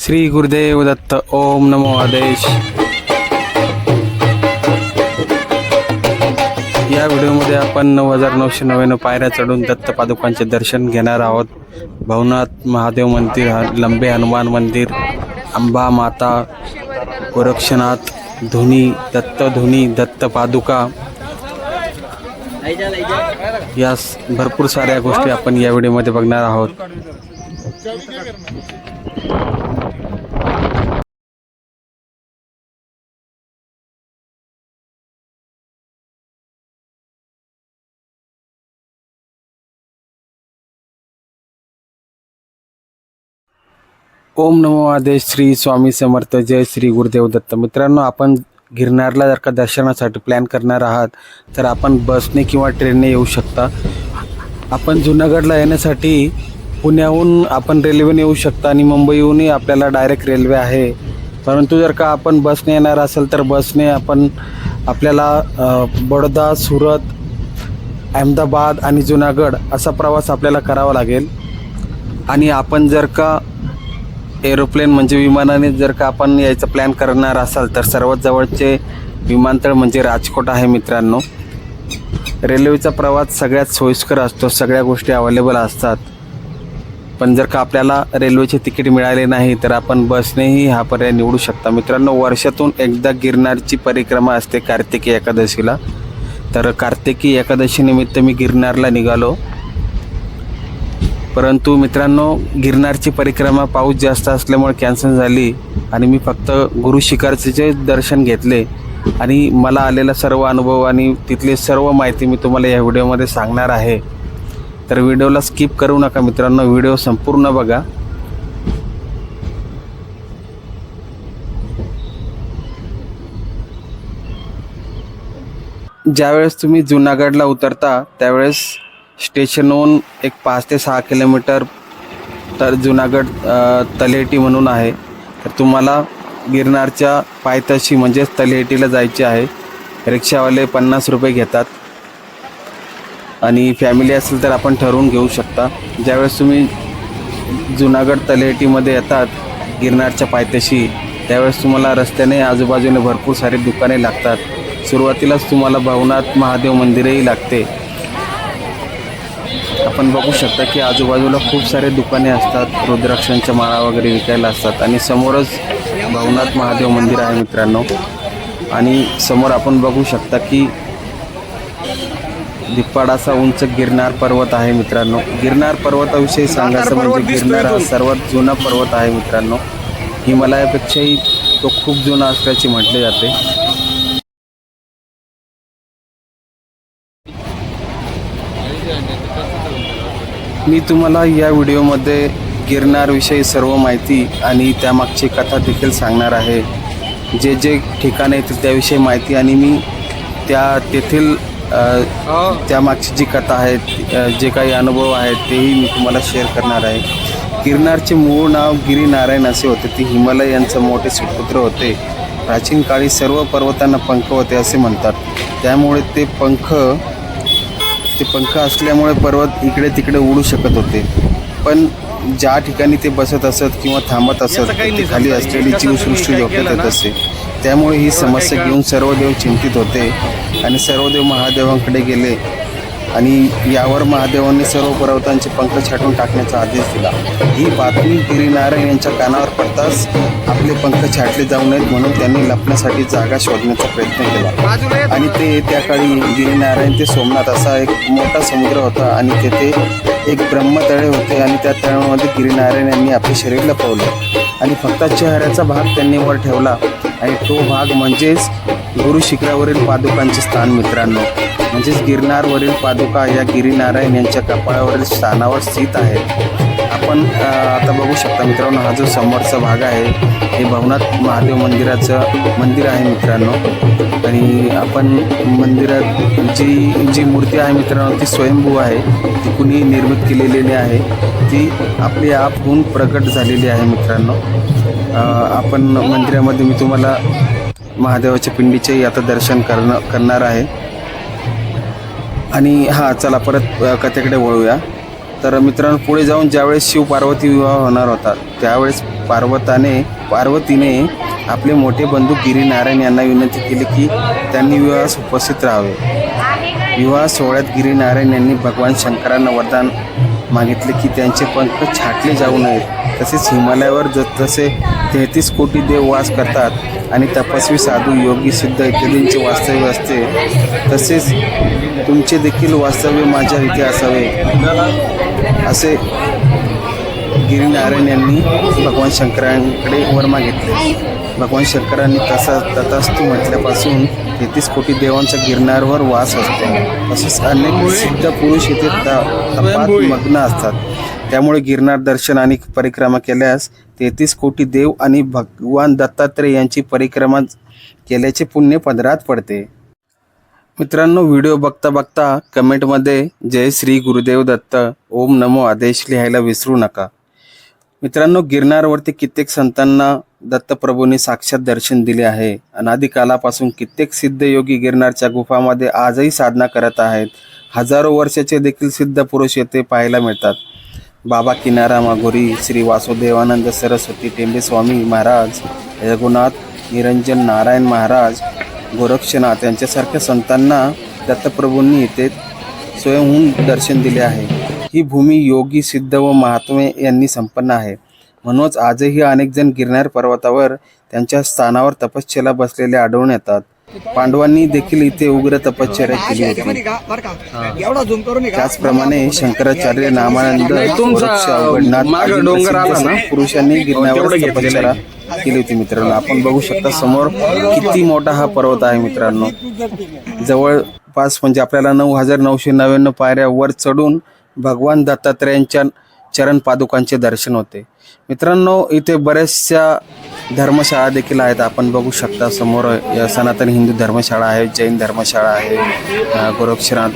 श्री गुरुदेव दत्त ओम नमो आदेश. या व्हिडिओमध्ये आपण नऊ हजार नऊशे नव्याण्णव पायऱ्या चढून दत्त पादुकांचे दर्शन घेणार आहोत. भवनाथ महादेव मंदिर लंबे हनुमान मंदिर अंबा माता गोरक्षनाथ धुनी दत्त धुनी दत्त पादुका यास भरपूर साऱ्या गोष्टी आपण या व्हिडिओमध्ये बघणार आहोत. ओम नमो आदेश श्री स्वामी समर्थ. जय श्री गुरुदेव दत्त. मित्रांनो आपण गिरनारला जर का दर्शनासाठी प्लॅन करणार आहात तर आपण बसने किंवा ट्रेनने येऊ शकता. आपण जुनागडला येण्यासाठी पुण्याहून आपण रेल्वेने येऊ शकता आणि मुंबईहूनही आपल्याला डायरेक्ट रेल्वे आहे. परंतु जर का आपण बसने येणार असेल तर बसने आपण आपल्याला बडोदा सुरत अहमदाबाद आणि जुनागड असा प्रवास आपल्याला करावा लागेल. आणि आपण जर का एरोप्लेन म्हणजे विमानाने जर का आपण यायचा प्लॅन करणार असाल तर सर्वात जवळचे विमानतळ म्हणजे राजकोट आहे मित्रांनो. रेल्वेचा प्रवास सगळ्यात सोयीस्कर असतो सगळ्या गोष्टी अवेलेबल असतात. पण जर का आपल्याला रेल्वेचे तिकीट मिळाले नाही तर आपण बसनेही हा पर्याय निवडू शकता. मित्रांनो वर्षातून एकदा गिरनारची परिक्रमा असते कार्तिकी एकादशीला. तर कार्तिकी एकादशीनिमित्त मी गिरनारला निघालो. परंतु मित्रांनो गिरनारची परिक्रमा पाऊस जास्त असल्यामुळे कॅन्सल झाली आणि मी फक्त गुरु शिखरचे दर्शन घेतले. आणि मला आलेला सर्व अनुभव आणि तिथली सर्व माहिती मी तुम्हाला या व्हिडिओमध्ये सांगणार आहे. तर व्हिडिओला स्किप करू नका मित्रांनो व्हिडिओ संपूर्ण बघा. ज्यावेळेस तुम्ही जुनागडला उतरता त्यावेळेस स्टेशनहून एक पाच ते सहा किलोमीटर तर जुनागड अ, तलेटी म्हणून आहे. तर तुम्हाला गिरनारच्या पायथ्याशी म्हणजेच तलेटीला जायचे आहे. रिक्षावाले पन्नास रुपये घेतात. आणि फॅमिली असेल तर आपण ठरवून घेऊ शकता. ज्यावेळेस तुम्ही जुनागड तलेटीमध्ये येतात गिरनारच्या पायथ्याशी त्यावेळेस तुम्हाला रस्त्याने आजूबाजूने भरपूर सारी दुकाने लागतात. सुरुवातीलाच तुम्हाला भवनाथ महादेव मंदिरही लागते. आपण बघू शकता की आजूबाजूला खूप सारे दुकाने असतात रुद्राक्षांच्या माळा वगैरे विकायला असतात आणि समोरच भवनाथ महादेव मंदिर आहे मित्रांनो. आणि समोर आपण बघू शकता की दिप्पाडाचा उंच गिरनार पर्वत आहे मित्रांनो. गिरनार पर्वताविषयी सांगायचं म्हणजे गिरनार हा सर्वात जुना पर्वत आहे मित्रांनो. हिमालयापेक्षाही तो खूप जुना असल्याचे म्हटले जाते. मी तुम्हाला या व्हिडिओमध्ये गिरनारविषयी सर्व माहिती आणि त्यामागची कथा देखील सांगणार आहे. जे जे ठिकाण आहेत त्याविषयी माहिती आणि मी त्या तेथील त्यामागची जी कथा आहे जे काही अनुभव आहेत तेही मी तुम्हाला शेअर करणार आहे. गिरनारचे मूळ नाव गिरीनारायण असे होते. ते हिमालय यांचे मोठे सुपुत्र होते. प्राचीन काळी सर्व पर्वतांना पंख होते असे म्हणतात. त्यामुळे ते पंख ते पंख असल्यामुळे पर्वत इकडे तिकडे उडू शकत होते. पण ज्या ठिकाणी ते बसत असत किंवा थांबत असत ते खाली असलेली जीवसृष्टी धोक्यात येत असे. त्यामुळे ही समस्या घेऊन सर्व देव चिंतित होते आणि सर्व देव महादेवांकडे गेले. आणि यावर महादेवांनी सर्व पर्वतांचे पंख छाटून टाकण्याचा आदेश दिला. ही बातमी गिरीनारायण यांच्या कानावर पडताच आपले पंख छाटले जाऊ नयेत म्हणून त्यांनी लपण्यासाठी जागा शोधण्याचा प्रयत्न केला. आणि ते त्या काळी गिरीनारायण ते सोमनाथ असा एक मोठा समुद्र होता आणि तेथे एक ब्रह्मतळे होते आणि त्या तळ्यामध्ये गिरीनारायण यांनी आपले शरीर लपवले. आणि फक्त चेहऱ्याचा भाग त्यांनी वर ठेवला. आणि तो भाग म्हणजेच गुरु शिखरावरील पादुकांचे स्थान मित्रांनो. म्हणजेच गिरनारवरील पादुका या गिरीनारायण यांच्या कपाळावरील स्थानावर स्थित आहेत. आपण आता बघू शकता मित्रांनो हा जो समोरचा भाग आहे हे भवनाथ महादेव मंदिराचं मंदिर आहे मित्रांनो. आणि आपण मंदिरात जी जी मूर्ती आहे मित्रांनो ती स्वयंभू आहे. ती कुणी निर्मित केलेली आहे. ती आपली आप होऊन प्रकट झालेली आहे मित्रांनो. आपण मंदिरामध्ये मी तुम्हाला महादेवाच्या पिंडीचेही आता दर्शन करणं करणार आहे. आणि हां चला परत कथेकडे वळूया. तर मित्रांनो पुढे जाऊन ज्यावेळेस शिव पार्वती विवाह होणार होता त्यावेळेस पार्वताने पार्वतीने आपले मोठे बंधू गिरीनारायण यांना विनंती केली की त्यांनी विवाहास उपस्थित राहावे. विवाह सोहळ्यात गिरीनारायण यांनी भगवान शंकरांना वरदान मागितले की त्यांचे पंख छाटले जाऊ नयेत. तसेच हिमालयावर ज जसे तेहतीस कोटी देव वास करतात आणि तपस्वी साधू योगी सिद्ध इत्यादींचे वास्तव्य असते तसेच तुमचे देखील वास्तव्य माझ्या इथे असावे. असे गिरीनारायण यांनी भगवान शंकरांकडे वर मागितले. भगवान शंकरांनी तसा तथास्तू म्हटल्यापासून तेहतीस कोटी देवांचा गिरणारवर वास असतो. तसेच अनेक सिद्ध पुरुष येथे त- तपात मग्न असतात. त्यामुळे गिरनार दर्शन आणि परिक्रमा केल्यास तेहतीस कोटी देव आणि भगवान दत्तात्रय यांची परिक्रमा केल्याचे पुण्य पदरात पडते. मित्रांनो व्हिडिओ बघता बघता कमेंटमध्ये जय श्री गुरुदेव दत्त ओम नमो आदेश लिहायला विसरू नका. मित्रांनो गिरनारवरती कित्येक संतांना दत्तप्रभूंनी साक्षात दर्शन दिले आहे. अनादिकालापासून कित्येक सिद्ध योगी गिरनारच्या गुफामध्ये आजही साधना करत आहेत. हजारो वर्षाचे देखील सिद्ध पुरुष येथे पाहायला मिळतात. बाबा किनारा माघोरी श्री वासुदेवानंद सरस्वती टेंबे स्वामी महाराज रघुनाथ निरंजन नारायण महाराज गोरक्षनाथ यांच्यासारख्या संतांना दत्तप्रभूंनी इथे स्वयंहून दर्शन दिले आहे. ही भूमी योगी सिद्ध व महात्मे यांनी संपन्न आहे. म्हणूनच आजही अनेकजण गिरणार गिरनार पर्वतावर त्यांच्या स्थानावर तपश्चर्याला बसलेले आढळून येतात. पांडवांनी देखील इथे उग्र तपश्चर्या केली होती? त्याचप्रमाणे शंकराचार्य नामानंद अवघडनाथ? पुरुषांनी गिरण्यावर तपश्चर्या केली होती मित्रांनो आपण बघू शकता समोर किती मोठा हा पर्वत आहे मित्रांनो जवळपास म्हणजे आपल्याला नऊ हजार नऊशे नव्याण्णव पायऱ्या वर चढून भगवान दत्तात्रयांच्या चरण पादुकांचे दर्शन होते. मित्रांनो इथे बऱ्याचशा धर्मशाळा देखील आहेत. आपण बघू शकता समोर सनातन हिंदू धर्मशाळा आहे जैन धर्मशाळा आहे गोरक्षनाथ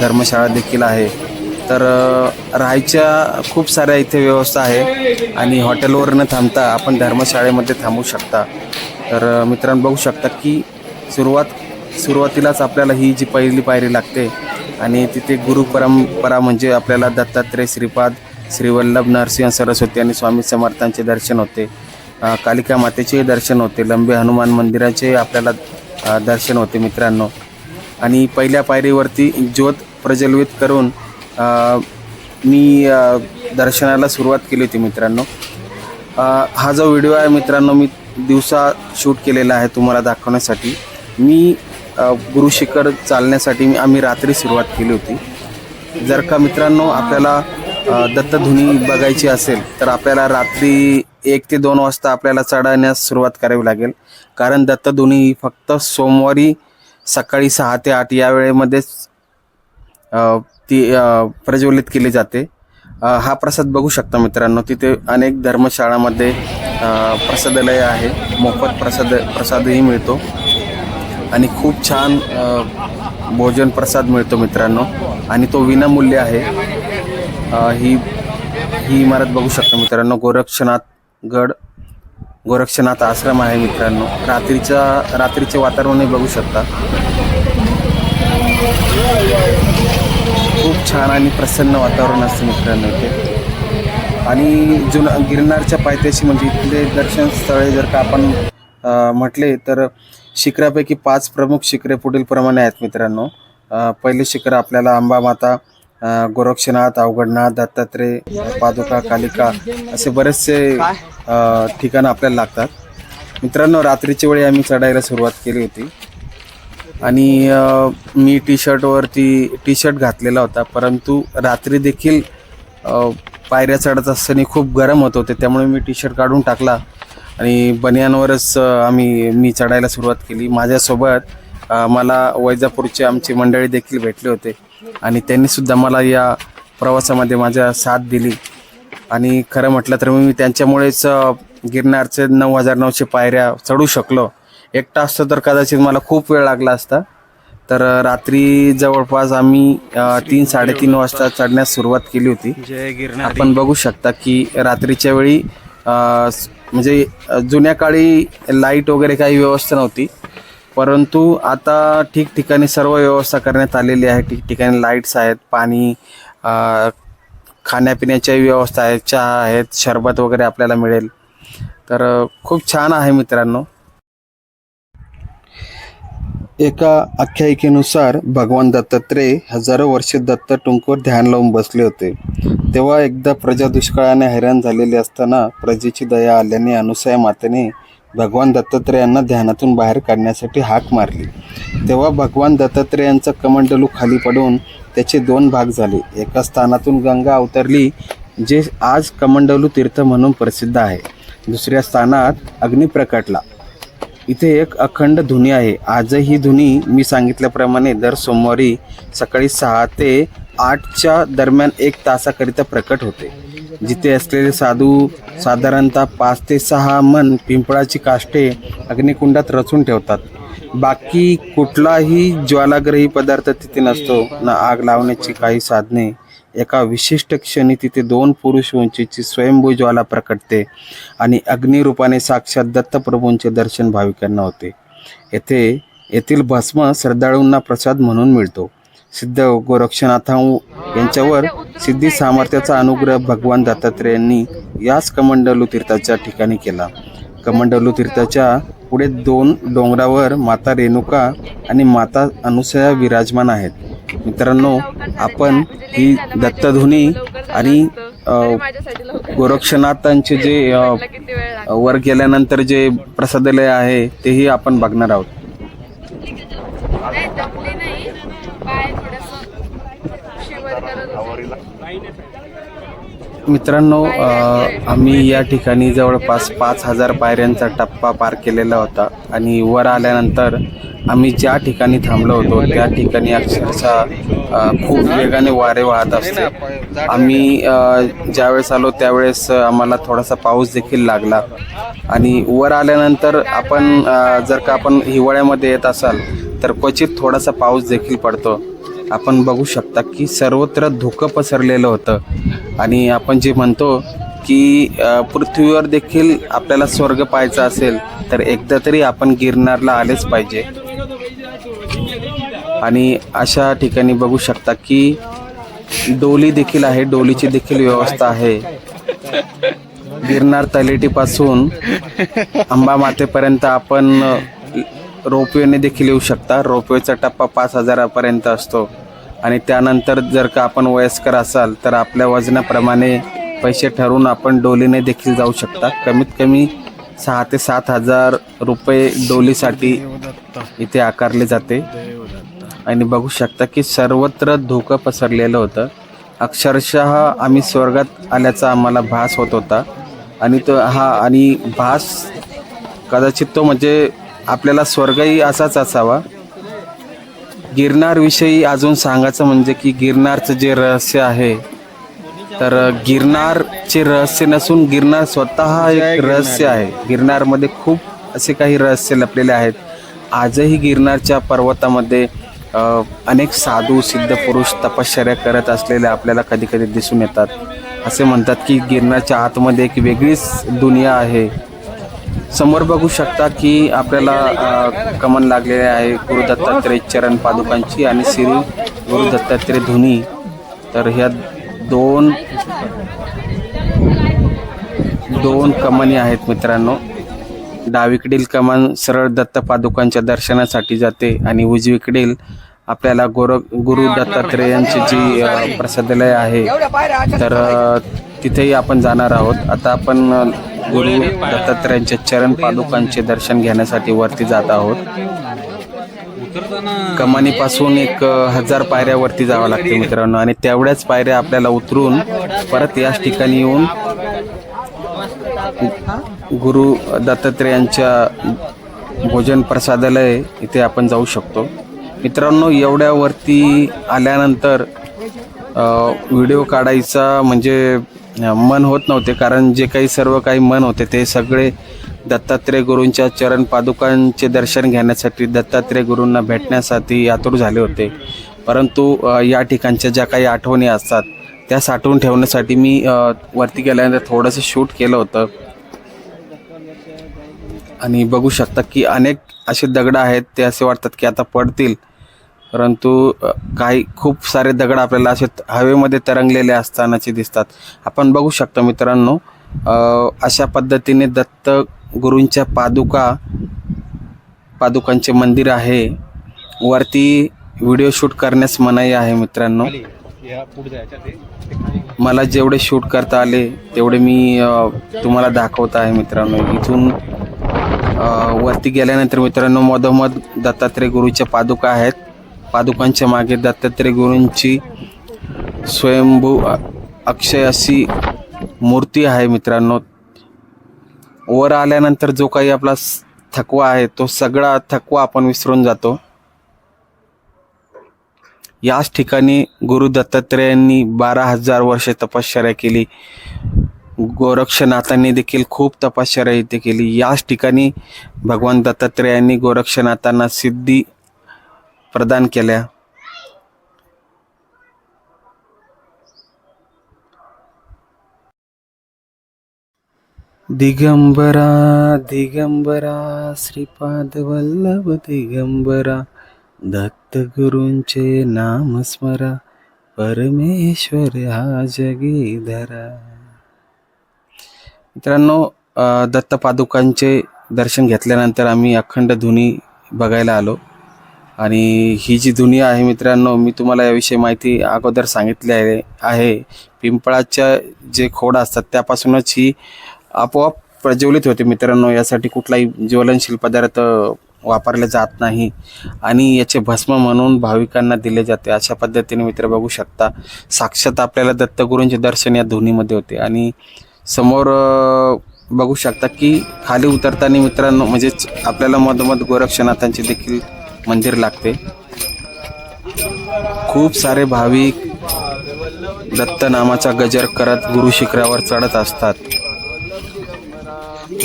धर्मशाळा देखील आहे. तर राहायच्या खूप साऱ्या इथे व्यवस्था आहे आणि हॉटेलवर न थांबता आपण धर्मशाळेमध्ये थांबू शकता. तर मित्रांनो बघू शकता की सुरुवात सुरुवातीलाच आपल्याला ही जी पहिली पायरी लागते आणि तिथे गुरु परंपरा म्हणजे आपल्याला दत्तात्रय श्रीपाद श्रीवल्लभ नरसिंह सरस्वती आणि स्वामी समर्थांचे दर्शन होते. कालिका मातेचे दर्शन होते. लंबे हनुमान मंदिराचे आपल्याला दर्शन होते मित्रांनो. आणि पहिल्या पायरीवरती ज्योत प्रज्वलित करून मी दर्शनाला सुरुवात केली होती मित्रांनो. हा जो व्हिडिओ आहे मित्रांनो मी दिवसा शूट केलेला आहे तुम्हाला दाखवण्यासाठी. मी गुरु गुरुशिखर चालण्यासाठी मी आम्ही रात्री सुरुवात केली होती. जर का मित्रांनो आपल्याला दत्तधुनी बघायची असेल तर आपल्याला रात्री एक ते दोन वाजता आपल्याला चढवण्यास सुरुवात करावी लागेल. कारण दत्तधुनी ही फक्त सोमवारी सकाळी सहा ते आठ या वेळेमध्येच ती प्रज्वलित केली जाते. हा प्रसाद बघू शकता मित्रांनो तिथे अनेक धर्मशाळामध्ये प्रसादालय आहे. मोफत प्रसाद प्रसादही मिळतो. आणि खूप छान भोजन प्रसाद मिळतो मित्रांनो. आणि तो विनामूल्य आहे. ही ही इमारत बघू शकता मित्रांनो. गोरक्षनाथ गड गोरक्षनाथ आश्रम आहे मित्रांनो. रात्रीच्या रात्रीचे वातावरणही बघू शकता. खूप छान आणि प्रसन्न वातावरण असतं मित्रांनो इथे. आणि जुना गिरनारच्या पायथ्याशी म्हणजे इथले दर्शन स्थळे जर का आपण म्हटले तर शिखरापैकी पाच प्रमुख शिखरे पुढीलप्रमाणे आहेत मित्रांनो. पहिले शिखर आपल्याला अंबामाता गोरक्षनाथ अवघडनाथ दत्तात्रय पादुका कालिका असे बरेचसे ठिकाणं आपल्याला लागतात. मित्रांनो रात्रीच्या वेळी आम्ही चढायला सुरुवात केली होती. आणि मी टी शर्टवरती टी शर्ट घातलेला होता. परंतु रात्री देखील पायऱ्या चढत असताना खूप गरम होत होते. त्यामुळे मी टी शर्ट काढून टाकला. आणि बनियानवरच आम्ही मी चढायला सुरुवात केली. माझ्यासोबत मला वैजापूरचे आमची मंडळी देखील भेटले होते. आणि त्यांनीसुद्धा मला या प्रवासामध्ये माझ्या साथ दिली. आणि खरं म्हटलं तर मी त्यांच्यामुळेच गिरनारचे नऊ हजार नऊशे पायऱ्या चढू शकलो. एकटा असतो तर कदाचित मला खूप वेळ लागला असता. तर रात्री जवळपास आम्ही तीन साडेतीन वाजता चढण्यास सुरुवात केली होती. आपण बघू शकता की रात्रीच्या वेळी म्हणजे जुन्या काळी लाइट वगैरे काही व्यवस्था नव्हती. परंतु आता ठिकठिकाणी सर्व व्यवस्था करण्यात आलेली आहे. ठिकठिकाणी लाईट्स आहेत पाणी खाण्यापिण्याच्याही खाण्यापिण्याच्या व्यवस्था आहेत चहा आहेत शरबत वगैरे आपल्याला मिळेल. तर खूप छान आहे मित्रांनो. एका आख्यायिकेनुसार भगवान दत्तात्रय हजारो वर्षे दत्त टुंकवर ध्यान लावून बसले होते. तेव्हा एकदा प्रजा दुष्काळाने हैराण झालेली असताना प्रजेची दया आल्याने अनुसया मातेने भगवान दत्तात्रयांना ध्यानातून बाहेर काढण्यासाठी हाक मारली. तेव्हा भगवान दत्तात्रयांचा कमंडलू खाली पडून त्याचे दोन भाग झाले. एका स्थानातून गंगा अवतरली जे आज कमंडलू तीर्थ म्हणून प्रसिद्ध आहे. दुसऱ्या स्थानात अग्नी प्रकटला इथे एक अखंड धुनी आहे. आजही ही धुनी मी सांगितल्याप्रमाणे दर सोमवारी सकाळी सहा ते आठच्या दरम्यान एक तासाकरिता प्रकट होते. जिथे असलेले साधू साधारणतः पाच ते सहा मन पिंपळाची काष्टे अग्निकुंडात रचून ठेवतात. बाकी कुठलाही ज्वालाग्रही पदार्थ तिथे नसतो. ना आग लावण्याची काही साधने एका विशिष्ट क्षणी तिथे दोन पुरुष उंचीची स्वयंभू ज्वाला प्रकटते आणि अग्निरूपाने साक्षात दत्तप्रभूंचे दर्शन भाविकांना होते. येथे येथील भस्म श्रद्धाळूंना प्रसाद म्हणून मिळतो. सिद्ध गोरक्षनाथा यांच्यावर सिद्धी सामर्थ्याचा अनुग्रह भगवान दत्तात्रेयांनी याच कमंडलू तीर्थाच्या ठिकाणी केला. कमंडलू तीर्थाच्या पुढे दोन डोंगरावर माता रेणुका आणि माता अनुसया विराजमान आहेत. मित्रांनो आपण ही दत्तधुनी आणि गोरक्षनाथांचे जे वर गेल्यानंतर जे प्रसादालय आहे तेही आपण बघणार आहोत नाही दमली नाही पाय थोडस शिवर करत होते मित्रांनो आम्ही या ठिकाणी जवळपास पाच हजार पायऱ्यांचा टप्पा पार केलेला होता. आणि वर आल्यानंतर आम्ही ज्या ठिकाणी थांबलो होतो त्या ठिकाणी अक्षरशः खूप वेगाने वारे वाहत असते. आम्ही ज्यावेळेस आलो त्यावेळेस आम्हाला थोडासा पाऊस देखील लागला. आणि वर आल्यानंतर आपण जर का आपण हिवाळ्यामध्ये येत असाल तर क्वचित थोडासा पाऊस देखील पडतो. आपण बघू शकता की सर्वत्र धुकं पसरलेलं होतं. आणि आपण जे म्हणतो की पृथ्वीवर देखील आपल्याला स्वर्ग पाहायचा असेल तर एकदा तरी आपण गिरनारला आलेच पाहिजे. आणि अशा ठिकाणी बघू शकता की डोली देखील आहे डोलीची देखील व्यवस्था आहे. गिरनार तलेटीपासून अंबा मातेपर्यंत आपण रोपवेने देखील येऊ शकता. रोपवेचा टप्पा पाच हजारापर्यंत असतो. आणि त्यानंतर जर का आपण वयस्कर असाल तर आपल्या वजनाप्रमाणे पैसे ठरवून आपण डोलीने देखील जाऊ शकता. कमीत कमी सहा ते सात हजार रुपये डोलीसाठी इथे आकारले जाते. आणि बघू शकता की सर्वत्र धोकं पसरलेलं होतं. अक्षरशः आम्ही स्वर्गात आल्याचा आम्हाला भास होत होता. आणि तो हा आणि भास कदाचित तो म्हणजे आपल्याला स्वर्गही असाच असावा. गिरनारविषयी अजून सांगायचं म्हणजे की गिरनारचं जे रहस्य आहे तर गिरनारचे रहस्य नसून गिरनार स्वतः एक रहस्य आहे. गिरनारमध्ये खूप असे काही रहस्य लपलेले आहेत. आजही गिरनारच्या पर्वतामध्ये अनेक साधू सिद्ध पुरुष तपश्चर्या करत असलेले आपल्याला कधी कधी दिसून येतात. असे म्हणतात की गिरनारच्या आतमध्ये एक वेगळीच दुनिया आहे. समोर बघू शकता की आपल्याला कमन लागलेले आहे गुरु दत्तात्रय चरण पादुकांची आणि श्री गुरु दत्तात्रय धुनी. तर ह्या दोन दोन कमानी आहेत मित्रांनो. डावीकडील कमान सरळ दत्त पादुकांच्या दर्शनासाठी जाते आणि उजवीकडील आपल्याला गोर गुरु दत्तात्रेयांची जी अ, प्रसादालय आहे तर तिथेही आपण जाणार आहोत. आता आपण गुरु दत्तात्रयांच्या चरण पादुकांचे दर्शन घेण्यासाठी वरती जात आहोत. कमानीपासून एक हजार पायऱ्या वरती जावं लागते मित्रांनो. आणि तेवढ्याच पायऱ्या आपल्याला उतरून परत याच ठिकाणी येऊन गुरु दत्तात्रेयांच्या भोजन प्रसादालय इथे आपण जाऊ शकतो. मित्रांनो एवढ्यावरती आल्यानंतर व्हिडिओ काढायचा म्हणजे मन होत नव्हते कारण जे काही सर्व काही मन होते ते सगळे दत्तात्रय गुरूंच्या चरण पादुकांचे दर्शन घेण्यासाठी दत्तात्रय गुरूंना भेटण्यासाठी आतुर झाले होते. परंतु या ठिकाणच्या ज्या काही आठवणी असतात त्या साठवून ठेवण्यासाठी मी वरती गेल्यानंतर थोडंसं शूट केलं होतं. आणि बघू शकता की अनेक असे दगड आहेत ते असे वाटतात की आता पडतील. परंतु काही खूप सारे दगड आपल्याला असे हवेमध्ये तरंगलेले असतानाचे दिसतात. आपण बघू शकता मित्रांनो अशा पद्धतीने दत्त गुरूंच्या पादुका पादुकांचे मंदिर आहे. वरती व्हिडिओ शूट करण्यास मनाई आहे मित्रांनो. मला जेवढे शूट करता आले तेवढे मी तुम्हाला दाखवत आहे मित्रांनो. इथून वरती गेल्यानंतर मित्रांनो मधोमध दत्तात्रय गुरूच्या पादुका आहेत. पादुकांच्या मागे दत्तात्रय गुरूंची स्वयंभू अक्षय अशी मूर्ती आहे मित्रांनो. वर आल्यानंतर जो काही आपला थकवा आहे तो सगळा थकवा आपण विसरून जातो. याच ठिकाणी गुरु दत्तात्रेयांनी बारा हजार वर्षे तपश्चर्या केली. गोरक्षनाथांनी देखील खूप तपश्चर्या इथे केली. याच ठिकाणी भगवान दत्तात्रेयांनी गोरक्षनाथांना सिद्धी प्रदान केल्या. दिगंबरा दिगंबरा श्रीपाद वल्लभ दिगंबरा दत्तगुरूंचे नाम स्मरा परमेश्वर हा जगीधरा. मित्रांनो दत्तपादुकांचे दत्त पादुकांचे दर्शन घेतल्यानंतर आम्ही अखंड धुनी बघायला आलो. आणि ही जी धुनी आहे मित्रांनो मी तुम्हाला याविषयी माहिती अगोदर सांगितली आहे आहे. पिंपळाच्या जे खोड असतात त्यापासूनच ही आपोआप प्रज्वलित होते मित्रांनो. यासाठी कुठलाही ज्वलनशील पदार्थ वापरले जात नाही आणि याचे भस्म म्हणून भाविकांना दिले जाते. अशा पद्धतीने मित्र बघू शकता साक्षात आपल्याला दत्तगुरूंचे दर्शन या धुनीमध्ये होते. आणि समोर बघू शकता की खाली उतरताना मित्रांनो म्हणजेच आपल्याला मधोमध गोरक्षनाथांचे देखील मंदिर लागते. खूप सारे भाविक दत्त नामाचा गजर करत गुरु शिखरावर चढत असतात.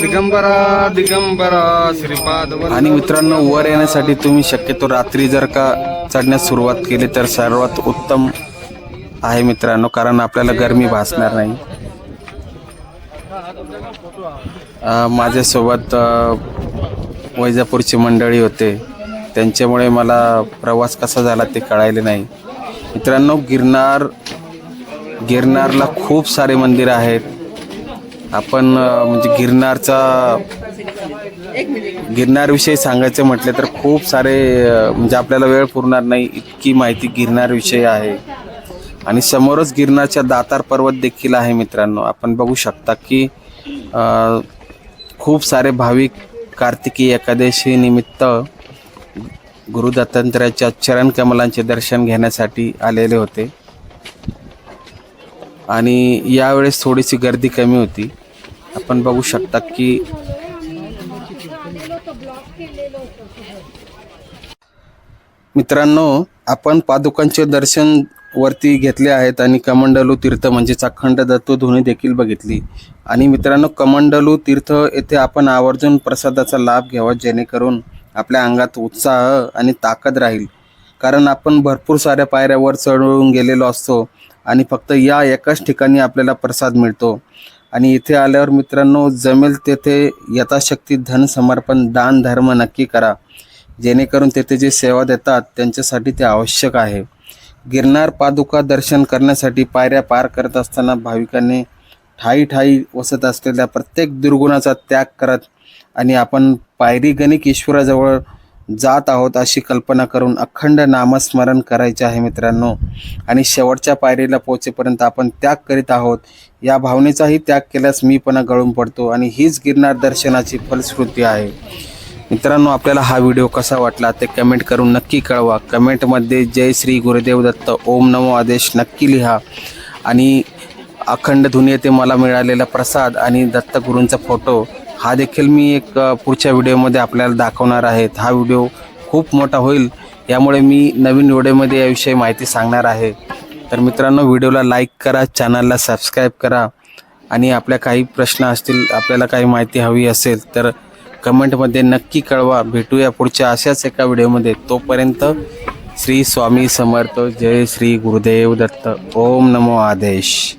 दिगंबरा दिगंबरा श्रीपाद आणि मित्रांनो वर येण्यासाठी तुम्ही शक्यतो रात्री जर का चढण्यास सुरुवात केली तर सर्वात उत्तम आहे मित्रांनो कारण आपल्याला गरमी भासणार नाही. माझ्यासोबत वैजापूरची मंडळी होते. त्यांच्यामुळे मला प्रवास कसा झाला ते कळायले नाही. मित्रांनो गिरनार गिरनारला खूप सारे मंदिर आहेत. आपण म्हणजे गिरनारचा गिरनारविषयी सांगायचं म्हटलं तर खूप सारे म्हणजे आपल्याला वेळ पुरणार नाही इतकी माहिती गिरनारविषयी आहे. आणि समोरच गिरनारच्या दातार पर्वत देखील आहे मित्रांनो. आपण बघू शकता की खूप सारे भाविक कार्तिकी एकादशी निमित्त गुरु दत्तात्रयाच्या चरण कमलांचे दर्शन घेण्यासाठी आलेले होते. आणि यावेळेस थोडीशी गर्दी कमी होती. आपण बघू शकता की मित्रांनो आपण पादुकांचे दर्शन वरती घेतले आहेत आणि कमंडलू तीर्थ म्हणजेच अखंड दत्तध्वनी देखील बघितली. आणि मित्रांनो कमंडलू तीर्थ येथे आपण आवर्जून प्रसादाचा लाभ घ्यावा जेणेकरून आपल्या अंगात उत्साह आणि ताकद राहील. कारण आपण भरपूर साऱ्या पायऱ्यावर चढून गेलेलो असतो आणि फक्त या एकाच ठिकाणी आपल्याला प्रसाद मिळतो. आणि इथे आल्यावर मित्रांनो जमेल तेथे यथाशक्ती धन समर्पण दान धर्म नक्की करा. जेणेकरून तेथे जे सेवा देतात त्यांच्यासाठी ते आवश्यक आहे. गिरनार पादुका दर्शन करण्यासाठी पायऱ्या पार करत असताना भाविकांनी ठाई ठाई वसत असलेल्या प्रत्येक दुर्गुणाचा त्याग करत आणि आपण पायरी गणिक ईश्वराजवळ जात आहोत अशी कल्पना करून अखंड नामस्मरण करायचे आहे मित्रांनो. आणि शेवटच्या पायरीला पोहोचेपर्यंत आपण त्याग करीत आहोत. या भावनेचाही त्याग केल्यास मी पण गळून पडतो आणि हीच गिरनार दर्शनाची फलश्रुती आहे. मित्रांनो आपल्याला हा व्हिडिओ कसा वाटला ते कमेंट करून नक्की कळवा. कमेंटमध्ये जय श्री गुरुदेव दत्त ओम नमो आदेश नक्की लिहा. आणि अखंड धुनी येथे मला मिळालेला प्रसाद आणि दत्तगुरूंचा फोटो हा देखील मी एक पुढच्या व्हिडिओमध्ये आपल्याला दाखवणार आहेत. हा व्हिडिओ खूप मोठा होईल. यामुळे मी नवीन व्हिडिओमध्ये याविषयी माहिती सांगणार आहे. तर मित्रांनो व्हिडिओला लाईक करा चॅनलला सबस्क्राईब करा आणि आपल्या काही प्रश्न असतील आपल्याला काही माहिती हवी असेल तर कमेंटमध्ये नक्की कळवा. भेटूया पुढच्या अशाच एका व्हिडिओमध्ये. तोपर्यंत श्री स्वामी समर्थ. जय श्री गुरुदेव दत्त. ओम नमो आदेश.